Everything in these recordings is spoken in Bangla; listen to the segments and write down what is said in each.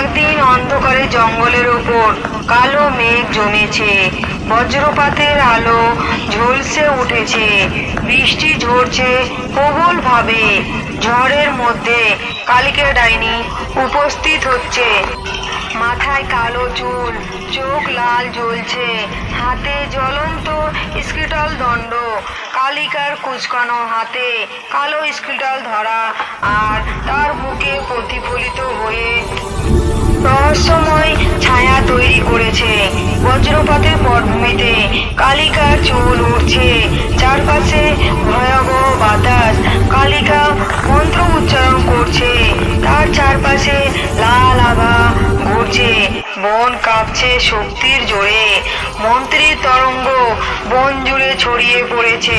একদিন অন্ধকারে জঙ্গলের উপর কালো মেঘ জমেছে। বজ্রপাতের আলো ঝলসে উঠেছে। বৃষ্টি ঝরছে প্রবল ভাবে ঝড়ের মধ্যে কালিকে ডাইনি উপস্থিত হচ্ছে। মাথায় কালো চুল, চোখ লাল জ্বলছে, হাতে জ্বলন্ত স্কিটল দণ্ড, কালিকার কুচকানো হাতে কালো স্কিটল ধরা, আর তার বুকে প্রতিফলিত হয়ে রহস্যময় ছায়া তৈরি করেছে। বজ্রপাতের পটভূমিতে কালিকার চুল উঠছে চারপাশে ভয়াবহ বাতাস কালিকা মন্ত্র উচ্চারণ করছে। তার চারপাশে লাল আভা ঘুরছে। বন কাঁপছে শক্তির জোরে। মন্ত্রীর তরঙ্গ বন জুড়ে ছড়িয়ে পড়েছে।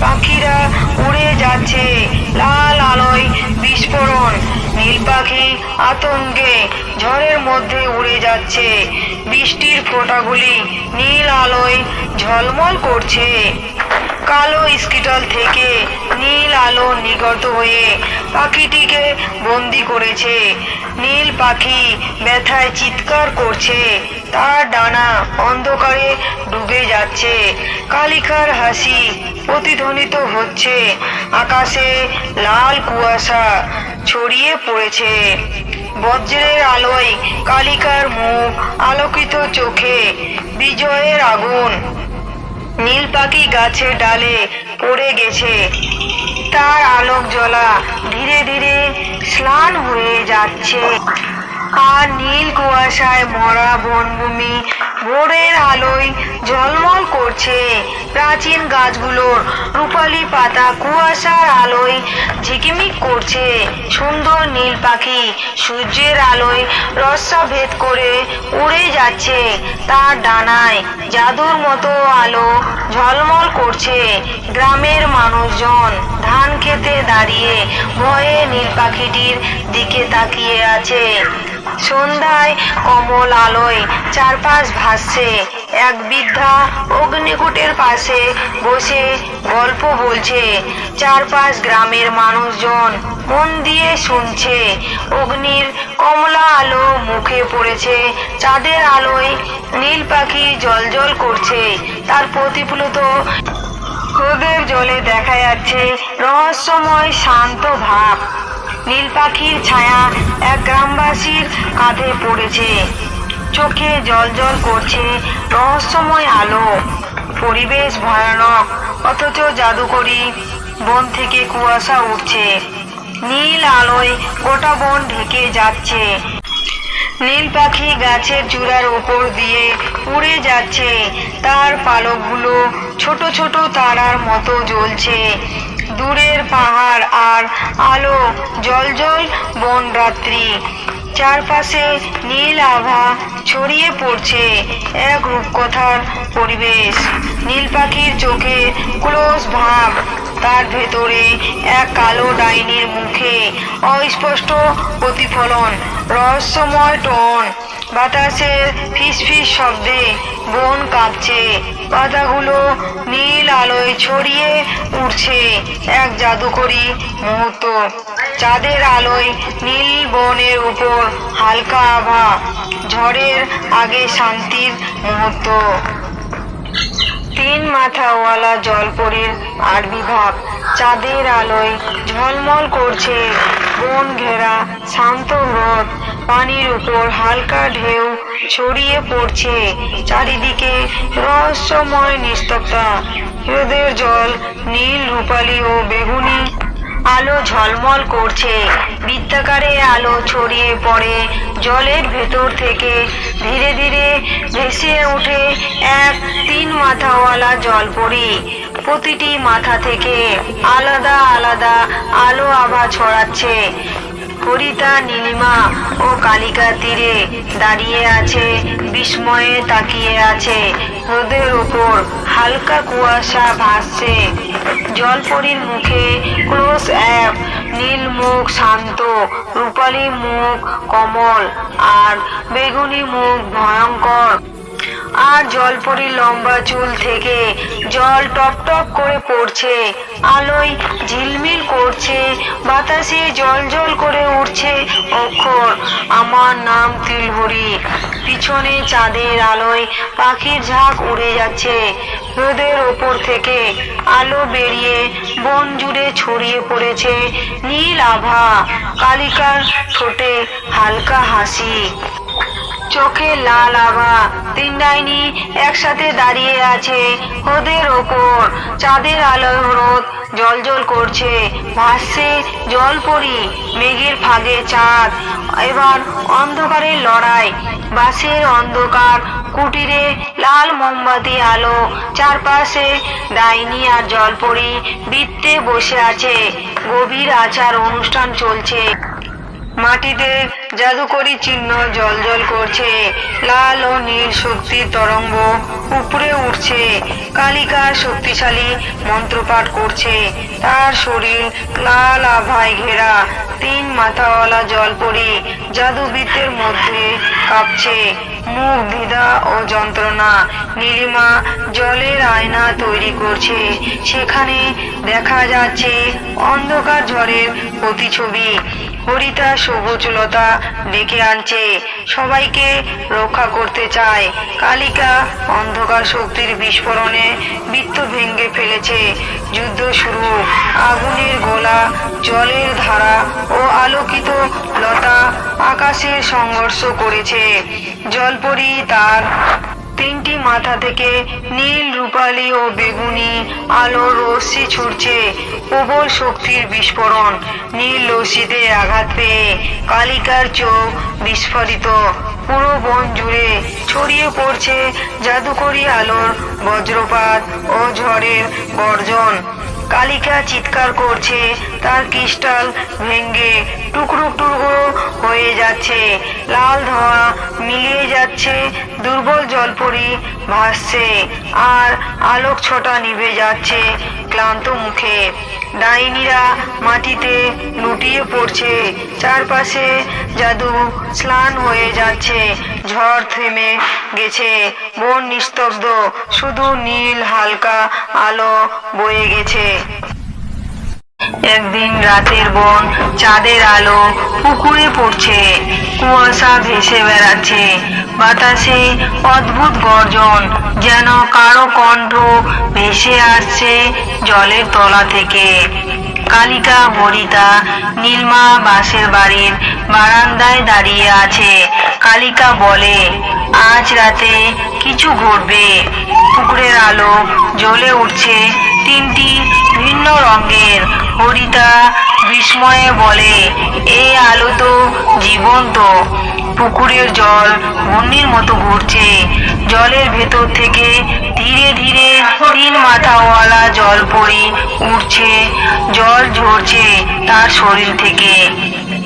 পাখিরা উড়ে যাচ্ছে। লাল আলোয় বিস্ফোরণ। নীল পাখি আতঙ্কে ঝড়ের মধ্যে উড়ে যাচ্ছে। বৃষ্টির ফোঁটাগুলি নীল আলোয় ঝলমল করছে। কালো স্কিটল থেকে নীল আলো নিগত হয়ে পাখিটিকে বন্দি করেছে। নীল পাখি ব্যথায় চিৎকার করছে। তার ডানা অন্ধকারে ডুবে যাচ্ছে। কালিকার হাসি প্রতিধ্বনিত হচ্ছে। আকাশে লাল কুয়াশা ছড়িয়ে পড়েছে। বজ্রের আলোয় কালিকার মুখ আলোকিত চোখে বিজয়ের আগুন। নীল পাখি গাছের ডালে পড়ে গেছে। তার আলোক জ্বলা ধীরে ধীরে স্নান হয়ে যাচ্ছে। আর নীল কুয়াশায় মরা বনভূমি, ভোরের আলোয় ঝলমল করছে প্রাচীন গাছগুলোর। রূপালি পাতা কুয়াশার আলোয় ঝিকিমিক করছে। সুন্দর নীল পাখি সূর্যের আলোয় রস্যা ভেদ করে উড়ে যাচ্ছে। তার ডানায় জাদুর মতো আলো ঝলমল করছে। গ্রামের মানুষজন ধান খেতে দাঁড়িয়ে ভয়ে নীল পাখিটির দিকে তাকিয়ে আছে। সন্ধ্যায় কমল আলোয় চারপাশ ভাসছে। এক বৃদ্ধা অগ্নিকুটের পাশে বসে গল্প বলছে। চারপাশ গ্রামের মানুষজন মন দিয়ে শুনছে। অগ্নির কমলা আলো মুখে পড়েছে। চাঁদের আলোয় নীল পাখি জলজল করছে। তার প্রতিফলিত হ্রদের জলে দেখা যাচ্ছে রহস্যময় শান্ত ভাব। নীল পাখির ছায়া এক গ্রামবাসীর কাঁধে পড়েছে। চোখে জল জল করছে রহস্যময় আলো। পরিবেশ ভয়ানক, অথচ জাদুকরি বন থেকে কুয়াশা উঠছে। নীল আলোয় গোটা বন ঢেকে যাচ্ছে। নীল পাখি গাছের চূড়ার উপর দিয়ে উড়ে যাচ্ছে। তার পালকগুলো ছোট ছোট তারার মতো জ্বলছে। দূরের পাহাড় আর আলো জল জল বন রাত্রি। চারপাশে নীল আভা ছড়িয়ে পড়ছে এক রূপকথার পরিবেশ। নীল পাখির চোখে ক্লোজ ভাব, তার ভেতরে এক কালো ডাইনির মুখে অস্পষ্ট প্রতিফলন, রহস্যময় টোন। বাতাসের ফিসফিস শব্দে বন কাঁপছে। পাতাগুলো নীল আলোয় ছড়িয়ে উঠছে এক জাদুকরি মুহূর্ত। চাঁদের আলোয় নীল বনের উপর হালকা আভা, ঝড়ের আগে শান্তির মুহূর্ত। তিন মাথাওয়ালা জলপরীর আবির্ভাব চাঁদের আলোয় ঝলমল করছে বন ঘেরা, শান্ত হ্রদ পানির উপর হালকা ঢেউ ছড়িয়ে পড়ছে। চারিদিকে রহস্যময় নিস্তব্ধতা। হ্রদের জল নীল রূপালি ও বেগুনি আলো ঝলমল করছে। বৃত্তাকারে আলো ছড়িয়ে পড়ে। জলের ভেতর থেকে ধীরে ধীরে ভেসে ওঠে এক তিন মাথাওয়ালা জলপরি। প্রতিটি মাথা থেকে আলাদা আলাদা আলো আভা ছড়াচ্ছে। হরিতা নীলিমা ও কালিকা তীরে দাঁড়িয়ে আছে, বিস্ময়ে তাকিয়ে আছে। হ্রদের ওপর হালকা কুয়াশা ভাসছে। জলপরীর মুখে ক্লোজ অ্যাপ, নীল মুখ শান্ত, রূপালী মুখ কমল আর বেগুনি মুখ ভয়ঙ্কর। আর জলপরি লম্বা চুল থেকে জল টপ টপ করে পড়ছে, আলোয় ঝিলমিল করছে, বাতাসে জল জল করে উঠছে অক্ষর। আমার নাম তিলহরি। পিছনে চাঁদের আলোয় পাখির ঝাঁক উড়ে যাচ্ছে। রোদের ওপর থেকে আলো বেরিয়ে বন জুড়ে ছড়িয়ে পড়েছে নীল আভা। কালিকার ঠোঁটে হালকা হাসি। চোখে লাল আভা। তিন ডাইনি একসাথে দাঁড়িয়ে আছে ওদের ওপর। চাঁদের আলোয় রোদ জল করছে। ভাসছে জল পরি মেঘের ফাঁকে চাঁদ। এবার অন্ধকারের লড়াই। বাসের অন্ধকার, কুটিরে লাল মোমবাতি আলো। চারপাশে ডাইনি আর জলপরি বৃত্তে বসে আছে। গভীর আচার অনুষ্ঠান চলছে। মাটিতে জাদুকরি চিহ্ন, জল জল করছে। লাল ও নীল শক্তির তরঙ্গ উপরে উঠছে। কালিকা শক্তিশালী মন্ত্রপাঠ করছে। তার শরীর লাল আভায় ঘেরা। তিন মাথাওয়ালা জল জলপরি জাদুবৃত্তের মধ্যে কাঁপছে। মুখ দ্বিধা ও যন্ত্রণা নীলিমা জলের আয়না তৈরি করছে। সেখানে দেখা যাচ্ছে অন্ধকার ঝড়ের প্রতিছবি হরিতা সবুজ লতা ডেকে আনছে। সবাইকে রক্ষা করতে চায়। কালিকা অন্ধকার শক্তির বিস্ফোরণে বৃত্ত ভেঙে ফেলেছে। যুদ্ধ শুরু। আগুনের গোলা, জলের ধারা ও আলোকিত লতা আকাশের সংঘর্ষ করেছে। জলপরি তার তিনটি মাথা থেকে নীল রূপালী ও বেগুনি আলোর রশ্মি ছুটছে। প্রবল শক্তির বিস্ফোরণ। নীল রশ্মিতে আঘাত পেয়ে কালিকার চোখ বিস্ফোরিত। পুরো বন জুড়ে ছড়িয়ে পড়ছে জাদুকরি আলোর বজ্রপাত ও ঝড়ের গর্জন। কালিকা চিৎকার করছে তার ক্রিস্টাল ভেঙ্গে টুকরো টুকরো হয়ে যাচ্ছে। লাল ধোঁয়া মিলিয়ে যাচ্ছে, দুর্বল জলপরি ভাসছে, আর আলোক ছটা নিভে যাচ্ছে ক্লান্ত মুখে। ডাইনিরা মাটিতে লুটিয়ে পড়ছে, চারপাশে জাদু স্নান হয়ে যাচ্ছে, ঝড় থেমে গেছে, বন নিস্তব্ধ, শুধু নীল হালকা আলো বয়ে গেছে। একদিন রাতের বন, চাঁদের আলো পুকুরে পড়ছে, কুয়াশা ভেসে বেড়াচ্ছে। বাতাসে অদ্ভুত গর্জন, যেন কারও কণ্ঠ ভেসে আসছে জলের তলা থেকে। কালিকা বরিতা নীলমা বাসের বাড়ির বারান্দায় দাঁড়িয়ে আছে। কালিকা বলে, আজ রাতে কিছু ঘটবে। পুকুরের আলো জ্বলে উঠছে তিনটি ভিন্ন রঙের। হরিতা বিস্ময়ে বলে এই আলো তো জীবন্ত। পুকুরের জল ঘূর্ণির মতো ঘুরছে জলের ভেতর থেকে ধীরে ধীরে তিন মাথাওয়ালা জল পরি উঠছে জল ঝরছে তার শরীর থেকে।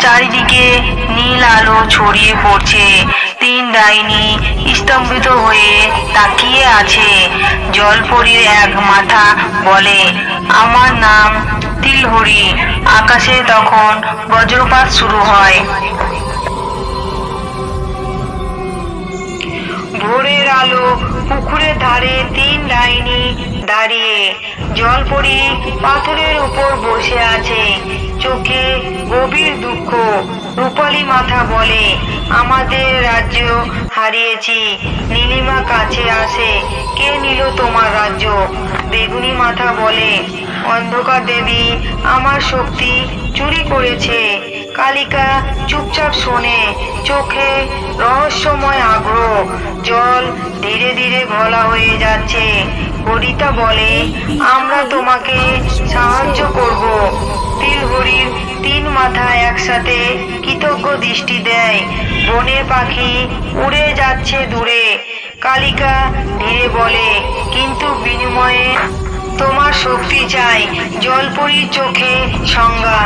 চারিদিকে নীল আলো ছড়িয়ে পড়ছে। তিন ডাইনি স্তম্ভিত হয়ে তাকিয়ে আছে। জলপরীর এক মাথা বলে, আমার নাম তিলহরি। আকাশে তখন বজ্রপাত শুরু হয়। ভোরের আলো পুকুরের ধারে তিন ডাইনি দাঁড়িয়ে, জলপরি পাথরের উপর বসে আছে। চোখে গভীর দুঃখ। রূপালী মাথা বলে, আমাদের রাজ্য হারিয়েছি, নীলিমা কাছে আসে, কে নিল তোমার রাজ্য? বেগুনি মাথা বলে, অন্ধকার দেবী, আমার শক্তি চুরি করেছে। কালিকা চুপচাপ শোনে, চোখে রহস্যময় আগ্রহ, জল ধীরে ধীরে ঘোলা হয়ে যাচ্ছে। হরিতা বলে, আমরা তোমাকে সাহায্য করব। তিলহরির তিন মাথা একসাথে কৃতজ্ঞ দৃষ্টি দেয়। বনের পাখি উড়ে যাচ্ছে দূরে। কালিকা ধীরে বলে, কিন্তু বিনিময়ে তোমার শক্তি চাই জলপরির চোখে সংজ্ঞা।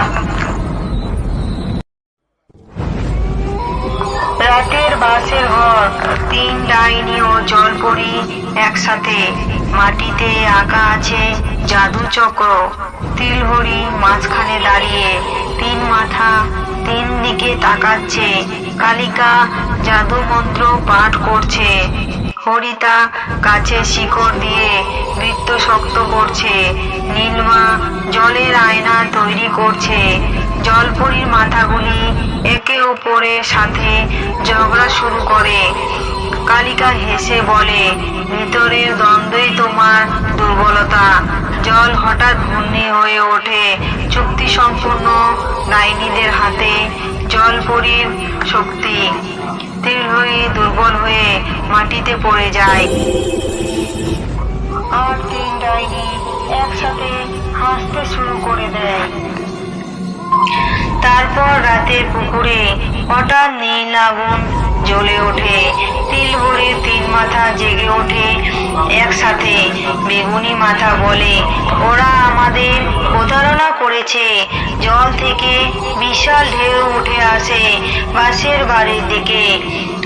রাতের বাসের ঘর তিন ডাইনি ও জলপরি একসাথে। মাটিতে আঁকা আছে জাদু চক্র। তিলহরি মাঝখানে দাঁড়িয়ে তিন মাথা তিন দিকে তাকাচ্ছে। কালিকা জাদু মন্ত্র পাঠ করছে। হরিতা কাছে শিকড় দিয়ে বৃত্ত শক্ত করছে। নীলমা জলের আয়না তৈরি করছে। জলপরীর মাথাগুলি একে অপরের সাথে ঝগড়া শুরু করে। কালিকা হেসে বলে, ভিতরের দ্বন্দ্বই তোমার দুর্বলতা। জল হঠাৎ ঘূর্ণি হয়ে ওঠে। চুক্তি সম্পূর্ণ ডাইনিদের হাতে জলপরীর শক্তি তীর হয়ে দুর্বল হয়ে মাটিতে পড়ে যায়। আর তিন ডাইনি একসাথে হাসতে শুরু করে দেয়। তারপর রাতে পুকুরে হঠাৎ নীল আগুন জ্বলে ওঠে। তিল ভরে তিন মাথা জেগে ওঠে। একসাথে বেগুনি মাথা বলে, ওরা আমাদের প্রতারণা করেছে। জল থেকে বিশাল ঢেউ উঠে আসে বাসের বাড়ির দিকে।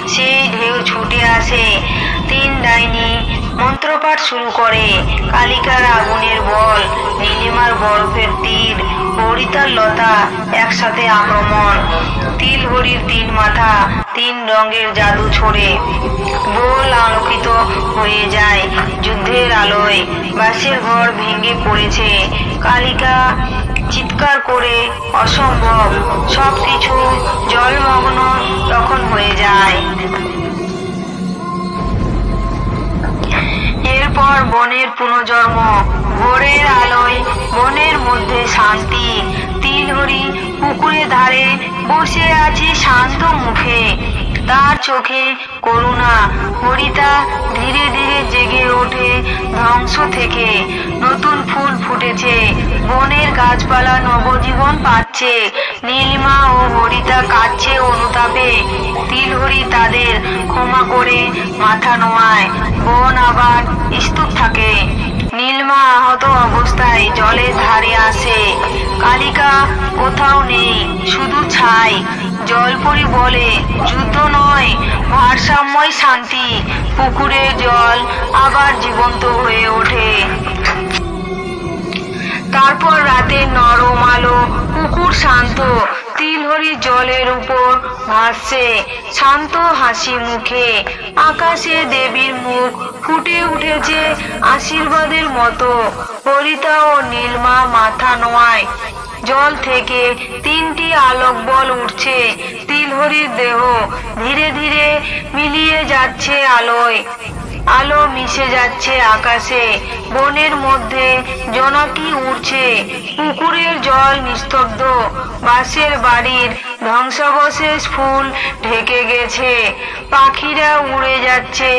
সেই ঢেউ ছুটে আসে। তিন ডাইনি মন্ত্রপাঠ শুরু করে। কালিকার আগুনের বল, নীলিমার বরফের তীর হরিতার লতা একসাথে আক্রমণ। তিল হরির তিন মাথা তিন রঙের জাদু ছড়ে। বল আলোকিত হয়ে যায় যুদ্ধের আলোয়। বাসের ঘর ভেঙে পড়েছে। কালিকা চিৎকার করে, অসম্ভব! সবকিছু জলমগ্ন তখন হয়ে যায়। এরপর বনের পুনর্জন্ম, ভোরের আলোয় বনের মধ্যে শান্তি। তিন হরি পুকুরের ধারে বসে আছে শান্ত মুখে। তার চোখে করুণা। হরিতা ধীরে ধীরে জেগে ওঠে ধ্বংস থেকে। নতুন ফুল ফুটেছে, বনের গাছপালা নবজীবন পাচ্ছে। নীলিমা ও হরিতা কাচ্ছে অনুতাপে, তিলহরি তাদের ক্ষমা করে মাথা নোয়ায়। বন আবার স্তূপ থাকে। নীলমা আহত অবস্থায় জলের ধারে আসে কালিকা কোথাও নেই, শুধু ছাই। জলপরি বলে, যুদ্ধ নয়, ভারসাম্যই শান্তি। পুকুরের জল আবার জীবন্ত হয়ে ওঠে। তারপর রাতে নরম আলো, পুকুর শান্ত, তিলহরি জলের উপর ভাসছে। শান্ত হাসি মুখে আকাশে দেবীর মুখ ফুটে উঠেছে আশীর্বাদের মতো। হরিতা ও নীলমা মাথা নোয়ায়। জল থেকে তিনটি আলোক বল উঠছে। তিলহরির দেহ ধীরে ধীরে মিলিয়ে যাচ্ছে আলোয়। আলো মিশে যাচ্ছে আকাশে। বনের মধ্যে জোনাকি উড়ছে। পুকুরের জল নিস্তব্ধ। বাঁশের বাড়ির ধ্বংসাবশেষ ফুল ঢেকে গেছে। পাখিরা উড়ে যাচ্ছে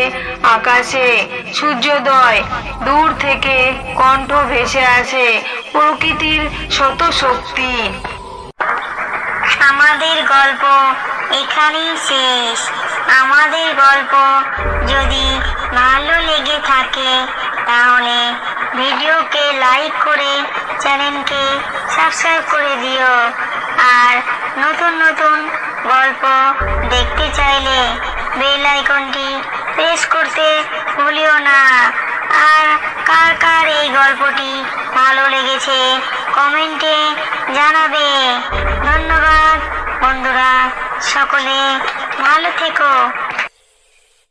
আকাশে। সূর্যোদয় দূর থেকে কণ্ঠ ভেসে আসে প্রকৃতির শত শক্তি আমাদের গল্প এখানেই শেষ। আমাদের গল্প যদি ভালো লেগে থাকে, তাহলে ভিডিওকে লাইক করে চ্যানেলকে সাবস্ক্রাইব করে দিও। আর নতুন নতুন গল্প দেখতে চাইলে বেল আইকনটি প্রেস করতে ভুলিও না। আর কার কার এই গল্পটি ভালো লেগেছে, কমেন্টে জানাবে। ধন্যবাদ বন্ধুরা। সকলে ভালো থেকো।